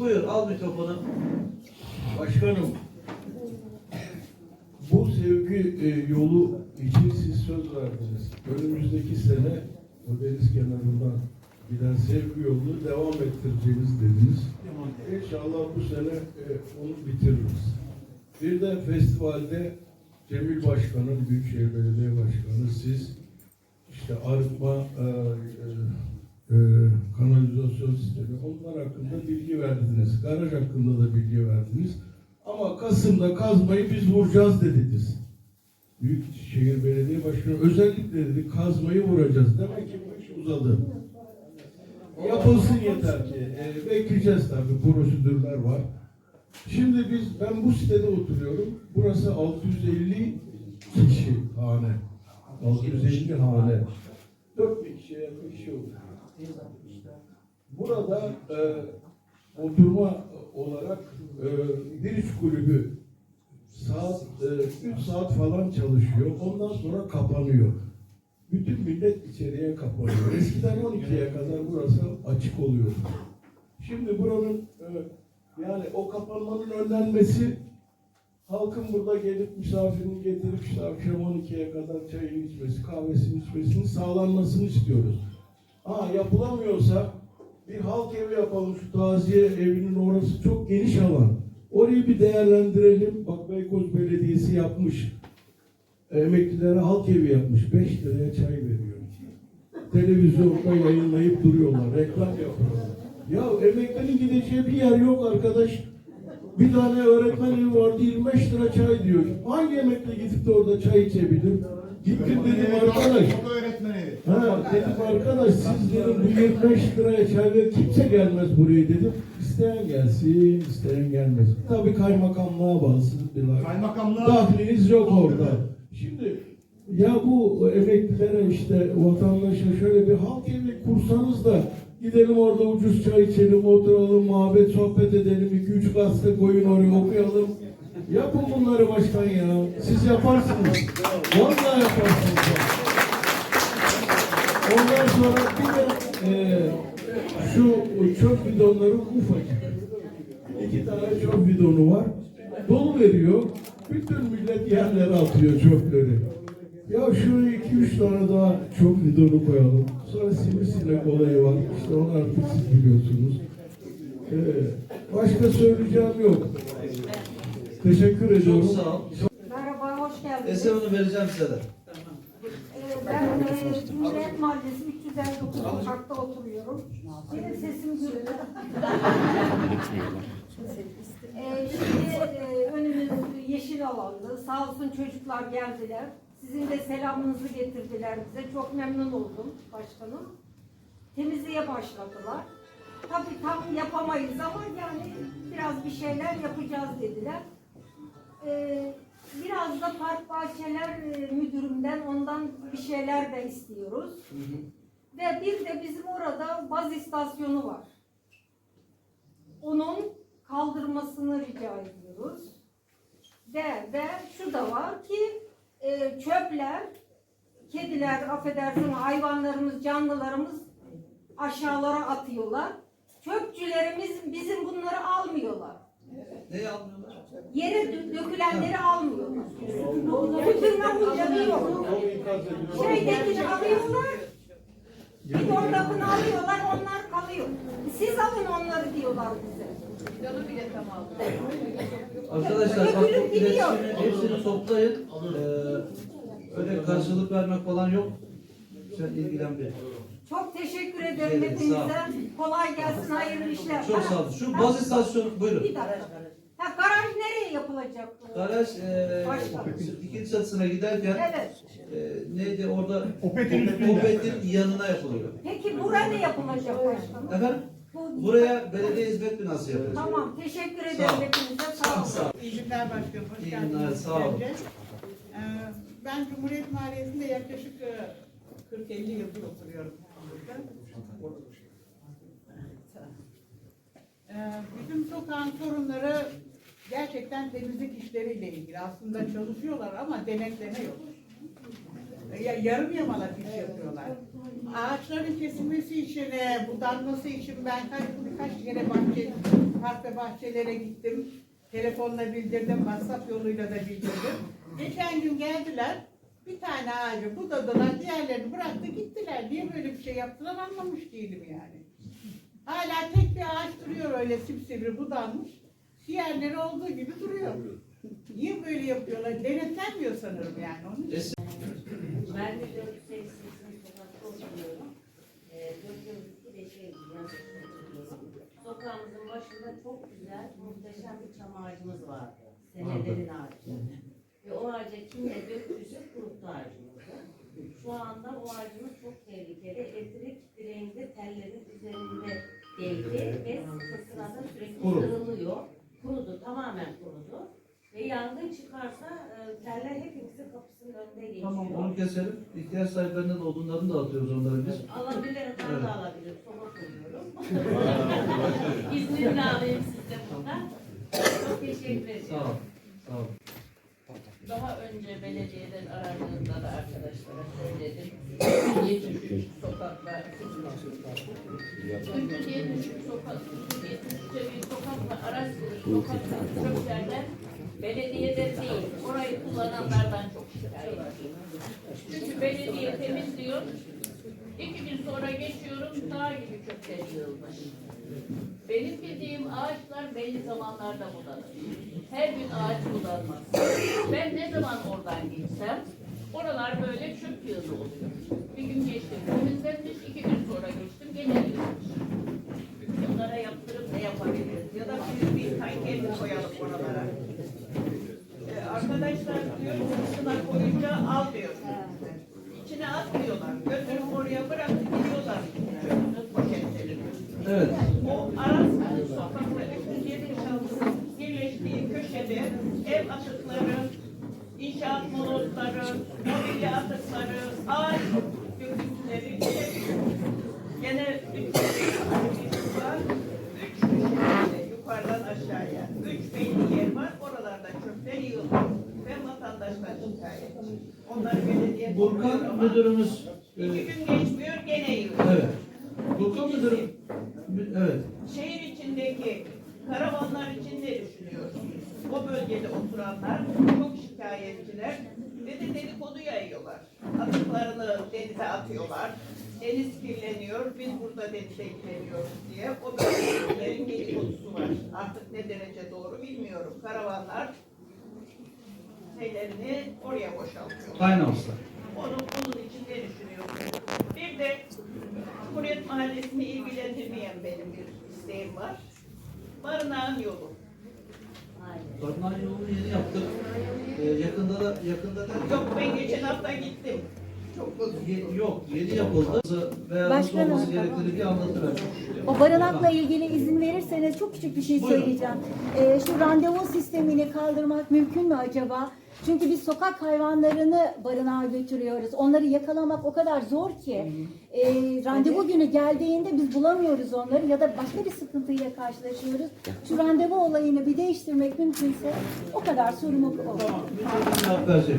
Buyur al mikrofonu. Başkanım, bu sevgi e, yolu için siz söz verdiniz. Önümüzdeki sene o deniz kenarından giden sevgi yolunu devam ettireceğiniz dediniz. İnşallah bu sene e, onu bitiririz. Bir de festivalde Cemil Başkanım, Büyükşehir Belediye Başkanı, siz işte arıtma, e, e, e, kanalizasyon sistemi onlar hakkında bilgi verdiniz. Garaj hakkında da bilgi verdiniz. Ama Kasım'da kazmayı biz vuracağız dediniz. Büyükşehir Belediye Başkanı özellikle dedi kazmayı vuracağız. Demek ki bu iş uzadı. Yapılsın yeter ki. E, bekleyeceğiz tabii prosedürler var. Şimdi biz ben bu sitede oturuyorum. Burası 650 kişi hane. 650 hane. 4000 kişiye yakın kişi oluyor. Burada e, oturma olarak e, bir kulübü saat 3 saat falan çalışıyor. Ondan sonra kapanıyor. Bütün millet içeriye kapanıyor. Eskiden 12'ye kadar burası açık oluyordu. Şimdi buranın e, yani o kapanmanın önlenmesi halkın burada gelip misafirini getirip işte akşam 12'ye kadar çayını içmesi, kahvesini içmesini sağlanmasını istiyoruz. Ha yapılamıyorsa bir halk evi yapalım şu taziye evinin orası çok geniş alan. Orayı bir değerlendirelim. Bak Beykoz Belediyesi yapmış. Emeklilere halk evi yapmış. 5 liraya çay veriyor. Televizyonda yayınlayıp duruyorlar. Reklam yapıyorlar. Ya emeklinin gideceği bir yer yok arkadaş. Bir tane öğretmen evi vardı 25 lira çay diyor. Hangi emekli gidip de orada çay içebilir? Gittim dedim arkadaş. Ha dedim arkadaş siz dedim bu 25 liraya çay ver kimse gelmez buraya dedim. İsteyen gelsin, isteyen gelmez. Tabii kaymakamlığa bağlısınız. Kaymakamlığa Dahliniz yok orada. Şimdi ya bu emeklilere işte vatandaşa şöyle bir halk evi kursanız da gidelim orada ucuz çay içelim, oturalım, muhabbet, sohbet edelim, iki üç gazete koyun oraya okuyalım. Yapın bunları başkan ya. Siz yaparsınız. Vallahi yaparsınız. Ondan sonra bir de e, şu çöp bidonları ufacık. İki tane çöp bidonu var. Dolu veriyor. Bütün millet yerlere atıyor çöpleri. Ya şuraya iki üç tane daha çöp bidonu koyalım. Sonra sivrisinek olayı var. İşte onu artık siz biliyorsunuz. Ee, başka söyleyeceğim yok. Teşekkür ediyorum. Çok sağ ol. Merhaba, hoş geldiniz. Eserimi vereceğim size de. Ee, ben e, Cumhuriyet Mahallesi 359 sokakta oturuyorum. Benim sesim gürültü. ee, şimdi e, önümüz yeşil alandı. Sağ olsun çocuklar geldiler. Sizin de selamınızı getirdiler bize. Çok memnun oldum başkanım. Temizliğe başladılar. Tabii tam yapamayız ama yani biraz bir şeyler yapacağız dediler. Ee, biraz da Park Bahçeler e, Müdürümden ondan bir şeyler de istiyoruz. Ve bir de bizim orada baz istasyonu var. Onun kaldırmasını rica ediyoruz. Ve, ve şu da var ki e, çöpler, kediler, affedersin hayvanlarımız, canlılarımız aşağılara atıyorlar. Çöpçülerimiz bizim bunları almıyorlar. Neyi almıyorlar? Yere dökülenleri almıyorlar. Süpürme huyları yok. Şeydekini alıyorlar, bidondakini alıyorlar, onlar kalıyor. Siz alın onları diyorlar bize. Arkadaşlar bak Dökülüp gidiyor. iletişimi hepsini toplayın. Ee, öyle karşılık vermek falan yok. Sen ilgilen bir. Çok teşekkür ederim Evet, sağ ol. hepinize. Kolay gelsin, hayırlı işler. Çok sağ olun. Şu baz istasyonu buyurun. Bir dakika. Ha, garaj nereye yapılacak? Garaj e, ikinci çatısına giderken Evet. e, neydi orada Opet'in üstünde. Opet'in yanına yapılıyor. Peki buraya ne yapılacak başkanım? Efendim? Bu- Buraya belediye hizmet binası yapılacak. Tamam, teşekkür Sağ ederim ol. hepinize. Sağ olun. Sağ ol. İyi günler başkanım. Hoş İyi geldiniz. günler, sağ olun. önce. Ee, Ben Cumhuriyet Mahallesi'nde yaklaşık e, 40-50 yıldır oturuyorum. burada. Ee, Bizim sokağın sorunları gerçekten temizlik işleriyle ilgili. Aslında çalışıyorlar ama denetleme yok. Ya, yarım yamalak iş yapıyorlar. ağaçların kesilmesi için, e, budanması için ben kaç, birkaç kere bahçe, park ve bahçelere gittim. Telefonla bildirdim, WhatsApp yoluyla da bildirdim. Geçen gün geldiler, bir tane ağacı budadılar, diğerlerini bıraktı gittiler. Niye böyle bir şey yaptılar anlamış değilim yani. Hala tek bir ağaç duruyor öyle sipsivri budanmış. Diğerleri olduğu gibi duruyor. Niye böyle yapıyorlar? Denetlenmiyor sanırım yani. Onun için. Ben de 480 sokakta oturuyorum. Ee, 4 yıllık bir şey Sokağımızın başında çok güzel, muhteşem bir çam ağacımız vardı. Senelerin ağacı. Ve o ağaca kimle döktüyse kuruttu ağacımızı. Şu anda o ağacımız çok tehlikeli. Elektrik direğinde tellerin üzerinde değdi ve sırasında sürekli kırılıyor. Kurudu, tamamen kurudu. Ve yangın çıkarsa e, teller hepimizin kapısının önünde geçiyor. Tamam onu keselim. İhtiyaç sahiplerine de odunlarını da atıyoruz onları biz. Alabilirim, ben Evet. de alabilirim. Soba koyuyorum. İznini alayım sizde buradan. Çok teşekkür ederim. Sağ ol. Sağ ol. Daha önce belediyeden aradığımda da arkadaşlara söyledim. 73 sokaklar. 373 sokak, 373'te bir araç sokakla çöplerden belediyeden değil, orayı kullananlardan çok şikayetçiyim. Çünkü belediye temizliyor, iki gün sonra geçiyorum, dağ gibi çöpler yığılmış. Benim bildiğim ağaçlar belli zamanlarda budanır. Her gün ağaç budanmaz. Ben ne zaman oradan geçsem, oralar böyle çöp yığını oluyor. Bir gün geçtim, temizlenmiş, iki gün sonra geçtim, gene yığılmış. Bunlara yaptırım ne yapabiliriz? Ya da büyük bir tanker koyalım oralara. Ee, arkadaşlar diyor ki dışına koyunca al diyor. İçine atmıyorlar. Götürüp oraya bırakıp gidiyorlar. Poşetleri. Evet. O Aras sokakta 307 şahsın birleştiği köşede ev atıkları, inşaat molozları, mobilya atıkları, ağaç döküntüleri hep gene üç var. Üç köşede yukarıdan aşağıya. Üç belli yer var. Oralarda çöpler yığılıyor. Ve vatandaşlar şikayetçi. Onları belediye Burkan ama müdürümüz e, iki gün geçmiyor gene yığılıyor. evet. Burkan müdürüm mü- evet. şehir içindeki karavanlar için ne düşünüyorsunuz? O bölgede oturanlar çok şikayetçiler ve de dedikodu yayıyorlar. Atıklarını denize atıyorlar. Deniz kirleniyor, biz burada denize giremiyoruz diye. O bölgelerin dedikodusu var. Artık ne derece doğru bilmiyorum. Karavanlar şeylerini oraya boşaltıyorlar. Kaynağımızda. Onun, bunun için ne düşünüyorsunuz? Bir de Cumhuriyet Mahallesi'ni ilgilendirmeyen benim bir isteğim var. Barınağın yolu. Aynen. Barınağı yolunu yeni yaptık. E, yakında da yakında da Yok ben geçen hafta gittim. Çok. Ye- yok yeni yapıldı. Veya nasıl Başkanım. olması gerektiğini bir anlatıver. O barınakla ilgili izin verirseniz çok küçük bir şey Buyurun. söyleyeceğim. Ee, şu randevu sistemini kaldırmak mümkün mü acaba? Çünkü biz sokak hayvanlarını barınağa götürüyoruz. Onları yakalamak o kadar zor ki. Ee, randevu günü geldiğinde biz bulamıyoruz onları ya da başka bir sıkıntıyla karşılaşıyoruz. Şu randevu olayını bir değiştirmek mümkünse o kadar sorun o. Tamam. Cevap verecek.